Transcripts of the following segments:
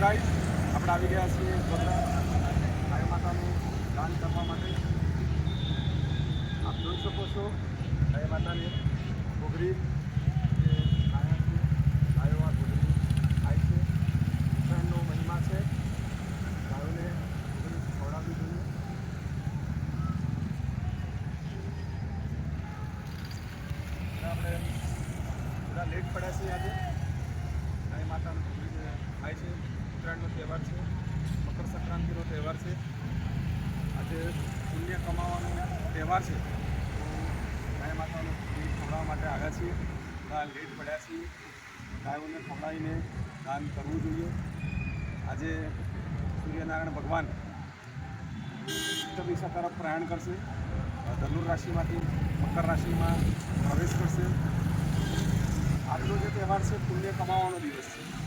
આવી ગયા છીએ ગોધરા ગાય માતાનું દાન કરવા માટે આપ જોઈ શકો છો ગાય માતાની ઘોઘરી જે ગાયા છે ગાયો આ ઘોઘરી ખાય છે ઉત્તરાયણનો મહિમા છે ગાયોને ઘોઘરી ખવડાવવી જોઈએ એટલે આપણે બધા લેટ પડ્યા છીએ આજે તહેવાર છે. મકર સંક્રાંતિનો તહેવાર છે. આજે પુણ્ય કમાવાનો તહેવાર છે. ગાય માતાનો ખવડાવવા માટે આવ્યા છીએ. બધા લેટ પડ્યા છીએ. ગાયોને ખવડાવીને દાન કરવું જોઈએ. આજે સૂર્યનારાયણ ભગવાન ઉત્તર દિશા તરફ પ્રયાણ કરશે. ધનુર રાશિમાંથી મકર રાશિમાં પ્રવેશ કરશે. આજનો જે તહેવાર છે, પુણ્ય કમાવાનો દિવસ છે.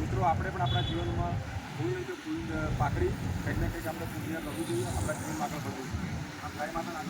મિત્રો, આપણે પણ આપણા જીવનમાં કોઈ એટલે ફૂલ પાકડી. કંઈક ને કંઈક આપણે ફૂલને કરવું જોઈએ. આપણા જીવનમાં આગળ વધવું જોઈએ. આ ગાય માતાના